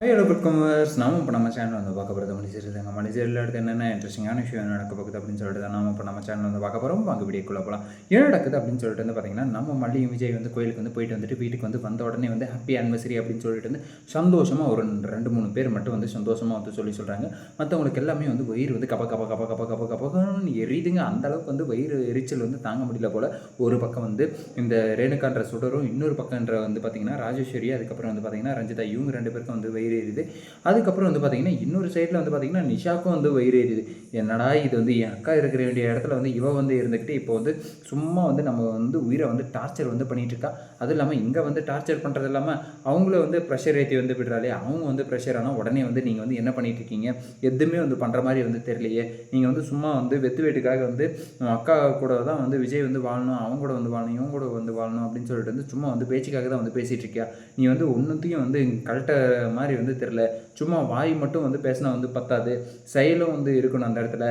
Hello வெல்கமர்ஸ் நாம இப்போ நம்ம சேனல் வந்து பார்க்க போகிறது மணிசேரி தாங்க மணிசேரியில் அடுத்து என்னென்ன இன்ட்ரெஸ்டிங்கான விஷயம் நடக்க போகுது அப்படின்னு சொல்லிட்டு தான் நாம இப்போ நம்ம சேனல் வந்து பார்க்க போகிறோம் வாங்க வீடியோக்குள்ளே போகலாம் என்ன நடக்குது அப்படின்னு சொல்லிட்டு வந்து பார்த்தீங்கன்னா நம்ம மல்லியும் விஜய் வந்து கோயிலுக்கு வந்து போயிட்டு வந்துட்டு வீட்டுக்கு வந்து வந்த உடனே வந்து ஹாப்பி ஆனிவர்சரி அப்படின்னு சொல்லிட்டு வந்து சந்தோஷமாக ஒரு ரெண்டு மூணு பேர் மட்டும் வந்து சந்தோஷமாக வந்து சொல்லி சொல்கிறாங்க மற்றவங்களுக்கு எல்லாமே வந்து வயிறு வந்து கப்ப கப்ப கப்ப கப்ப கப்ப கப்பகன்னு எரியுதுங்க. அந்தளவுக்கு வந்து வயிறு எரிச்சல் வந்து தாங்க முடியல போல். ஒரு பக்கம் வந்து இந்த ரேணுகான்ற சுடரும் இன்னொரு பக்கம்ன்ற வந்து பார்த்தீங்கன்னா ராஜேஸ்வரி அதுக்கப்புறம் வந்து பார்த்தீங்கன்னா ரஞ்சிதா இவங்க ரெண்டு பேருக்கும் வந்து வயிறு எரியுது அதுக்கப்புறம் வந்து பார்த்தீங்கன்னா இன்னொரு சைடில் வந்து பார்த்தீங்கன்னா நிஷாக்கும் வந்து வயிறு எரியுது என்னடா இது வந்து என் அக்கா இருக்கிற வேண்டிய இடத்துல வந்து இவ வந்து இருந்துக்கிட்டு இப்போ வந்து சும்மா வந்து நம்ம வந்து உயிரை வந்து டார்ச்சர் வந்து பண்ணிகிட்டு இருக்கா? அதுவும் இல்லாமல் இங்கே வந்து டார்ச்சர் பண்ணுறது இல்லாமல் அவங்கள வந்து ப்ரெஷர் ஏற்றி வந்து விடுறாளே அவங்க வந்து ப்ரெஷர் ஆனால் உடனே வந்து நீங்கள் வந்து என்ன பண்ணிகிட்டு இருக்கீங்க? எதுவுமே வந்து பண்ணுற மாதிரி வந்து தெரியலையே. நீங்கள் வந்து சும்மா வந்து வெத்து வேட்டுக்காக வந்து உன் அக்கா கூட தான் வந்து விஜய் வந்து வாழணும் அவங்க கூட வந்து வாழணும் இவங்க கூட வந்து வாழணும் அப்படின்னு சொல்லிட்டு வந்து சும்மா வந்து பேச்சுக்காக தான் வந்து பேசிகிட்டு இருக்கியா? நீ வந்து ஒன்றுத்தையும் வந்து கழட்ட மாதிரி வந்து தெரில சும்மா வாய் மட்டும் வந்து பேசினா வந்து பத்தாது. செயலும் வந்து இருக்கணும் அந்த இடத்துல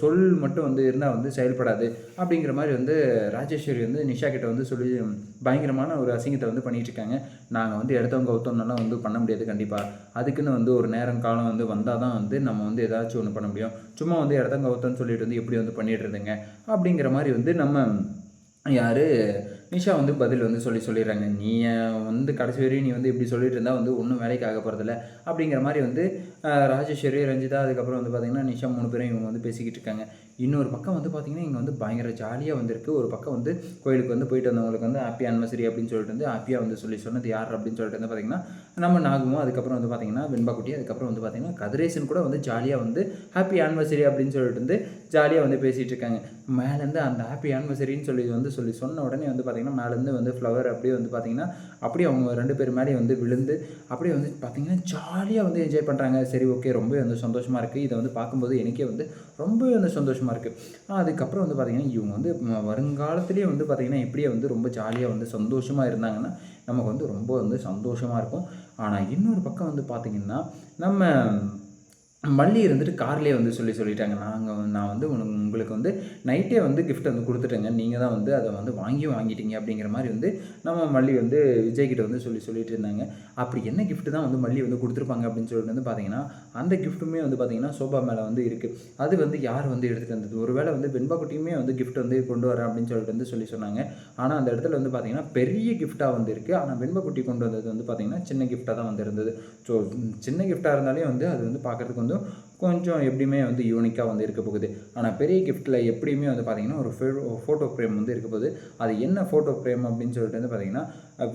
சொல் மட்டும் வந்து இருந்தால் வந்து செயல்படாது. அப்படிங்கிற மாதிரி வந்து ராஜேஸ்வரி வந்து நிஷா கிட்ட வந்து சொல்லி பயங்கரமான ஒரு அசிங்கத்தை வந்து பண்ணிகிட்ருக்காங்க இருக்காங்க நாங்கள் வந்து எடுத்தவங்க கவுத்தோம்னாலாம் வந்து பண்ண முடியாது கண்டிப்பாக அதுக்குன்னு வந்து ஒரு நேரம் காலம் வந்து வந்தால் தான் வந்து நம்ம வந்து ஏதாச்சும் ஒன்று பண்ண முடியும். சும்மா வந்து இடத்தங்க கவுத்தோன்னு சொல்லிட்டு வந்து எப்படி வந்து பண்ணிட்டு அப்படிங்கிற மாதிரி வந்து நம்ம யார்? நிஷா வந்து பதில் வந்து சொல்லி சொல்லிடுறாங்க. நீ வந்து கடைசி வரையும் நீ வந்து இப்படி சொல்லிட்டு இருந்தால் வந்து ஒன்றும் வேலைக்கு ஆக போகிறதில்ல அப்படிங்கிற மாதிரி வந்து ராஜேஸ்வரி ரஞ்சிதா அதுக்கப்புறம் வந்து பார்த்திங்கன்னா நிஷா மூணு பேரும் இவங்க வந்து பேசிக்கிட்டு இருக்காங்க. இன்னொரு பக்கம் வந்து பார்த்திங்கன்னா இங்கே வந்து பயங்கர ஜாலியாக வந்திருக்கு. ஒரு பக்கம் வந்து கோயிலுக்கு வந்து போயிட்டு வந்தவங்களுக்கு வந்து ஹாப்பி ஆனிவர்சரி அப்படின்னு சொல்லிட்டு வந்து ஹாப்பியாக வந்து சொல்லி சொன்னது யார்? அப்படின்னு சொல்லிட்டு வந்து பார்த்திங்கன்னா நம்ம நாகமும் அதுக்கப்புறம் வந்து பார்த்திங்கன்னா வெண்பாக்குட்டி அதுக்கப்புறம் வந்து பார்த்திங்கன்னா கதிரேசன் கூட வந்து ஜாலியாக வந்து ஹாப்பி ஆனிவர்சரி அப்படின்னு சொல்லிட்டு வந்து ஜாலியாக வந்து பேசிகிட்டு இருக்காங்க. மேலேருந்து அந்த ஹாப்பி ஆனிவர்சரின்னு சொல்லி வந்து சொல்லி சொன்ன உடனே வந்து பார்த்திங்கன்னா மேலேருந்து வந்து ஃப்ளவர் அப்படியே வந்து பார்த்திங்கன்னா அப்படியே அவங்க ரெண்டு பேர் மேலேயும் வந்து விழுந்து அப்படியே வந்து பார்த்திங்கன்னா ஜாலியாக வந்து என்ஜாய் பண்ணுறாங்க சரி ஓகே ரொம்ப வந்து சந்தோஷமாக இருக்குது இதை வந்து பார்க்கும்போது எனக்கே வந்து ரொம்பவே வந்து சந்தோஷமாக இருக்குது அதுக்கப்புறம் வந்து பார்த்திங்கன்னா இவங்க வந்து வருங்காலத்துலேயே வந்து பார்த்திங்கன்னா இப்படியே வந்து ரொம்ப ஜாலியாக வந்து சந்தோஷமாக இருந்தாங்கன்னா நமக்கு வந்து ரொம்ப வந்து சந்தோஷமாக இருக்கும். ஆனால் இன்னொரு பக்கம் வந்து பார்த்திங்கன்னா நம்ம மல்லி இருந்துட்டு கார்லேயே வந்து சொல்லி சொல்லிட்டாங்க. நாங்கள் நான் வந்து உனக்கு உங்களுக்கு வந்து நைட்டே வந்து கிஃப்ட் வந்து கொடுத்துட்டேங்க. நீங்கள் தான் வந்து அதை வந்து வாங்கி வாங்கிட்டீங்க அப்படிங்கிற மாதிரி வந்து நம்ம மல்லி வந்து விஜய்கிட்ட வந்து சொல்லி சொல்லிட்டு இருந்தாங்க. அப்படி என்ன கிஃப்ட்டு தான் வந்து மல்லி வந்து கொடுத்துருப்பாங்க அப்படின்னு சொல்லிட்டு வந்து பார்த்தீங்கன்னா அந்த கிஃப்ட்டுமே வந்து பார்த்தீங்கன்னா சோபா மேலே வந்து இருக்குது அது வந்து யார் வந்து எடுத்துகிட்டு வந்தது? ஒருவேளை வந்து வெண்பாக்குட்டியுமே வந்து கிஃப்ட் வந்து கொண்டு வரேன் அப்படின்னு சொல்லிட்டு வந்து சொல்லி சொன்னாங்க. ஆனால் அந்த இடத்துல வந்து பார்த்தீங்கன்னா பெரிய கிஃப்ட்டாக வந்து இருக்குது ஆனால் வெண்பாக்குட்டி கொண்டு வந்தது வந்து பார்த்தீங்கன்னா சின்ன கிஃப்ட்டாக தான் வந்து இருந்தது. ஸோ சின்ன கிஃப்ட்டாக இருந்தாலே வந்து அது வந்து பார்க்குறதுக்கு வந்து கொஞ்சம் எப்படியுமே வந்து யூனிக்காக வந்து இருக்க போகுது. ஆனால் பெரிய கிஃப்ட்டில் எப்படியுமே வந்து பார்த்தீங்கன்னா ஒரு ஃபோட்டோ ஃப்ரேம் வந்து இருக்க போகுது. அது என்ன ஃபோட்டோ ஃப்ரேம் அப்படின்னு சொல்லிட்டு வந்து பார்த்தீங்கன்னா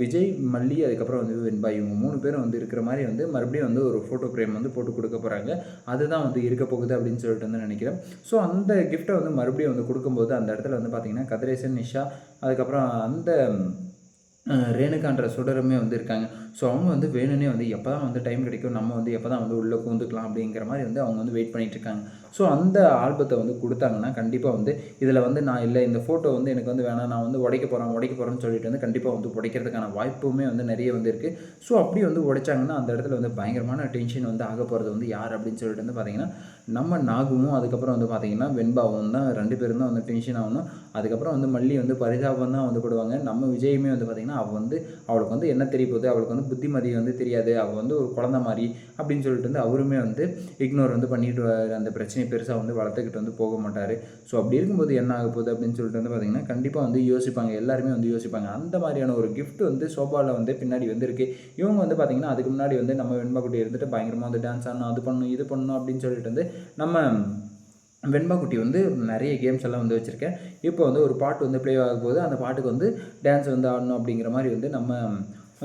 விஜய் மல்லி அதுக்கப்புறம் வந்து வெண்பா இவங்க மூணு பேரும் வந்து இருக்கிற மாதிரி வந்து மறுபடியும் வந்து ஒரு ஃபோட்டோ ஃப்ரேம் வந்து போட்டு கொடுக்க போகிறாங்க அதுதான் வந்து இருக்க போகுது அப்படின்னு சொல்லிட்டு வந்து நினைக்கிறேன். ஸோ அந்த கிஃப்ட்டை வந்து மறுபடியும் வந்து கொடுக்கும்போது அந்த இடத்துல வந்து பார்த்தீங்கன்னா கதிரேசன் நிஷா அதுக்கப்புறம் அந்த ரேணுகான்ற சுடருமே வந்து இருக்காங்க. ஸோ அவங்க வந்து வேணும்னே வந்து எப்போ தான் வந்து டைம் கிடைக்கும் நம்ம வந்து எப்போ தான் வந்து உள்ளே கூந்துக்கலாம் அப்படிங்கிற மாதிரி வந்து அவங்க வந்து வெயிட் பண்ணிகிட்டு இருக்காங்க. ஸோ அந்த ஆல்பத்தை வந்து கொடுத்தாங்கன்னா கண்டிப்பாக வந்து இதில் வந்து நான் இல்லை இந்த ஃபோட்டோ வந்து எனக்கு வந்து வேணாம் நான் வந்து உடைக்க போகிறேன் உடைக்க போகிறேன்னு சொல்லிட்டு வந்து கண்டிப்பாக வந்து உடைக்கிறதுக்கான வாய்ப்புமே வந்து நிறைய வந்து இருக்குது ஸோ அப்படி வந்து உடைச்சாங்கன்னா அந்த இடத்துல வந்து பயங்கரமான டென்ஷன் வந்து ஆக போகிறது வந்து யார் அப்படின்னு சொல்லிட்டு வந்து பார்த்தீங்கன்னா நம்ம நாகுவும் அதுக்கப்புறம் வந்து பார்த்தீங்கன்னா வெண்பாவும் தான் ரெண்டு பேரும் தான் வந்து டென்ஷன் ஆகணும். அதுக்கப்புறம் வந்து மல்லி வந்து பரிதாபம் தான் வந்து போடுவாங்க. நம்ம விஜயுமே வந்து பார்த்தீங்கன்னா அவள் வந்து அவளுக்கு வந்து என்ன தெரிய போகுது? அவளுக்கு வந்து புத்திமதி வந்து தெரியாது அவள் வந்து ஒரு குழந்த மாதிரி அப்படின்னு சொல்லிட்டு வந்து அவருமே வந்து இக்னோர் வந்து பண்ணிட்டு அந்த பிரச்சனையை பெருசாக வந்து வளர்த்துக்கிட்டு வந்து போக மாட்டார். ஸோ அப்படி இருக்கும்போது என்ன ஆக போகுது அப்படின்னு சொல்லிட்டு வந்து பார்த்திங்கன்னா கண்டிப்பாக வந்து யோசிப்பாங்க. எல்லாருமே வந்து யோசிப்பாங்க. அந்த மாதிரியான ஒரு கிஃப்ட் வந்து சோபாவில் வந்து பின்னாடி வந்துருக்கு. இவங்க வந்து பார்த்திங்கன்னா அதுக்கு முன்னாடி வந்து நம்ம வெண்பாக்குட்டி இருந்துட்டு பயங்கரமாக வந்து டான்ஸ் ஆடணும் அது பண்ணணும் இது பண்ணணும் அப்படின்னு சொல்லிட்டு வந்து நம்ம வெண்பாக்குட்டி வந்து நிறைய கேம்ஸ் எல்லாம் வந்து வச்சுருக்கேன். இப்போ வந்து ஒரு பாட்டு வந்து ப்ளே ஆகும் போது அந்த பாட்டுக்கு வந்து டான்ஸ் வந்து ஆடணும் அப்படிங்கிற மாதிரி வந்து நம்ம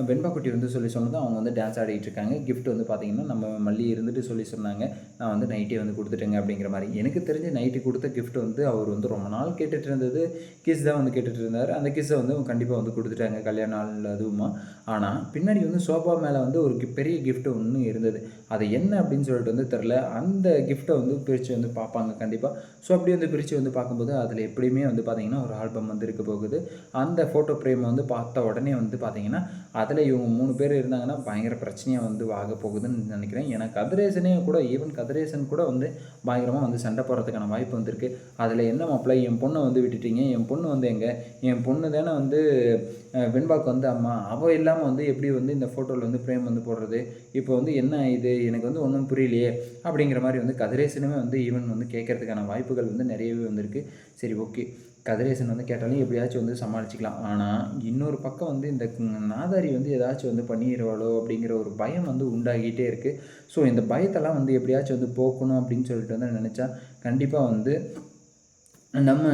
வெண்பாக்குட்டி வந்து சொல்லி சொன்னது அவங்க வந்து டான்ஸ் ஆடிட்டு இருக்காங்க கிஃப்ட் வந்து பார்த்தீங்கன்னா நம்ம மல்லி இருந்துட்டு சொல்லி சொன்னாங்க. நான் வந்து நைட்டே வந்து கொடுத்துட்டேங்க அப்படிங்கிற மாதிரி. எனக்கு தெரிஞ்சு நைட்டு கொடுத்த கிஃப்ட் வந்து அவர் வந்து ரொம்ப நாள் கேட்டுட்டு இருந்தது. கிஸ் தான் வந்து கேட்டுட்டு இருந்தார். அந்த கிஸ்ஸை வந்து கண்டிப்பாக வந்து கொடுத்துட்டாங்க கல்யாண நாள் அதுவுமா. ஆனால் பின்னாடி வந்து சோபா மேலே வந்து ஒரு பெரிய கிஃப்ட்டு ஒன்று இருந்தது. அது என்ன அப்படின்னு சொல்லிட்டு வந்து தெரில அந்த கிஃப்ட்டை வந்து பிரித்து வந்து பார்ப்பாங்க கண்டிப்பாக ஸோ அப்படி வந்து பிரித்து வந்து பார்க்கும்போது அதில் எப்படியுமே வந்து பார்த்தீங்கன்னா ஒரு ஆல்பம் வந்து இருக்க போகுது. அந்த ஃபோட்டோ ஃப்ரேம் வந்து பார்த்த உடனே வந்து பார்த்தீங்கன்னா அதில் இவங்க மூணு பேர் இருந்தாங்கன்னா பயங்கர பிரச்சனையாக வந்து ஆக போகுதுன்னு நினைக்கிறேன். ஏன்னா கதிரேசனே கூட ஈவன் கதிரேசன் கூட வந்து பயங்கரமாக வந்து சண்டை போடுறதுக்கான வாய்ப்பு வந்திருக்கு. அதில் என்ன மாப்பிள்ள என் பொண்ணை வந்து விட்டுட்டீங்க. என் பொண்ணு வந்து எங்கே? என் பொண்ணு தானே வந்து வெண்பாக்கு வந்து அம்மா. அவள் இல்லாமல் வந்து எப்படி வந்து இந்த ஃபோட்டோவில் வந்து ஃப்ரேம் வந்து போடுறது? இப்போ வந்து என்ன இது? எனக்கு வந்து ஒன்றும் புரியலையே. அப்படிங்கிற மாதிரி வந்து கதிரேசனுமே வந்து ஈவன் வந்து கேட்கறதுக்கான வாய்ப்புகள் வந்து நிறையவே வந்திருக்கு. சரி ஓகே. கதிரேசன் வந்து கேட்டாலும் எப்படியாச்சும் வந்து சமாளிச்சிக்கலாம். ஆனால் இன்னொரு பக்கம் வந்து இந்த நாதாரி வந்து ஏதாச்சும் வந்து பண்ணிடுவாளோ அப்படிங்கிற ஒரு பயம் வந்து உண்டாகிட்டே இருக்குது ஸோ இந்த பயத்தெல்லாம் வந்து எப்படியாச்சும் வந்து போக்கணும் அப்படின்னு சொல்லிட்டு வந்து நினச்சா கண்டிப்பாக வந்து நம்ம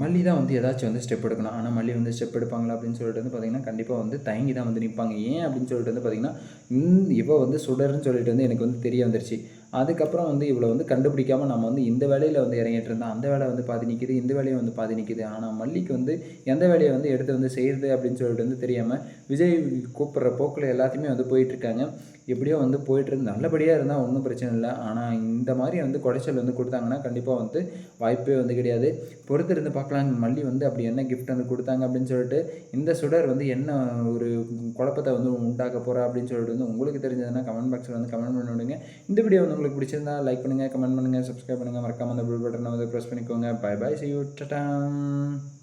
மல்லி தான் வந்து ஏதாச்சும் வந்து ஸ்டெப் எடுக்கணும். ஆனால் மல்லி வந்து ஸ்டெப் எடுப்பாங்களா அப்படின்னு சொல்லிட்டு வந்து பார்த்திங்கன்னா கண்டிப்பாக வந்து தயங்கி தான் வந்து நிற்பாங்க ஏன் அப்படின்னு சொல்லிட்டு வந்து பார்த்திங்கன்னா இவ வந்து சுடர்னு சொல்லிட்டு வந்து எனக்கு வந்து தெரிய வந்துருச்சு. அதுக்கப்புறம் வந்து இவ்வளோ வந்து கண்டுபிடிக்காமல் நம்ம வந்து இந்த வேலையில் வந்து இறங்கிட்டு இருந்தோம் அந்த வேலை வந்து பாதி நிற்கிது இந்த வேலையை வந்து பாதி நிற்கிது ஆனால் மல்லிக்கு வந்து எந்த வேலையை வந்து எடுத்து வந்து செய்யுது அப்படின்னு சொல்லிட்டு வந்து தெரியாமல் விஜய் கூப்பிட்ற போக்கில் எல்லாத்தையுமே வந்து போயிட்டுருக்காங்க எப்படியோ வந்து போயிட்டுருந்து நல்லபடியாக இருந்தால் ஒன்றும் பிரச்சனை இல்லை. ஆனால் இந்த மாதிரி வந்து குடைச்சல் வந்து கொடுத்தாங்கன்னா கண்டிப்பாக வந்து வாய்ப்பே வந்து கிடையாது. பொறுத்து இருந்து பார்க்கலாம். மல்லி வந்து அப்படி என்ன கிஃப்ட் வந்து கொடுத்தாங்க அப்படின்னு சொல்லிட்டு இந்த சுடர் வந்து என்ன ஒரு குழப்பத்தை வந்து உண்டாக்க போகிறா அப்படின்னு சொல்லிட்டு வந்து உங்களுக்கு தெரிஞ்சதுன்னா கமெண்ட் பாக்ஸில் வந்து கமெண்ட் பண்ணி விடுங்க. இந்த வீடியோ வந்து உங்களுக்கு பிடிச்சிருந்தா லைக் பண்ணுங்கள் கமெண்ட் பண்ணுங்கள் சப்ஸ்கிரைப் பண்ணுங்கள் மறக்காம அந்த பில் பட்டனை வந்து ப்ரெஸ் பண்ணிக்கோங்க. Bye bye see you டட்டாம்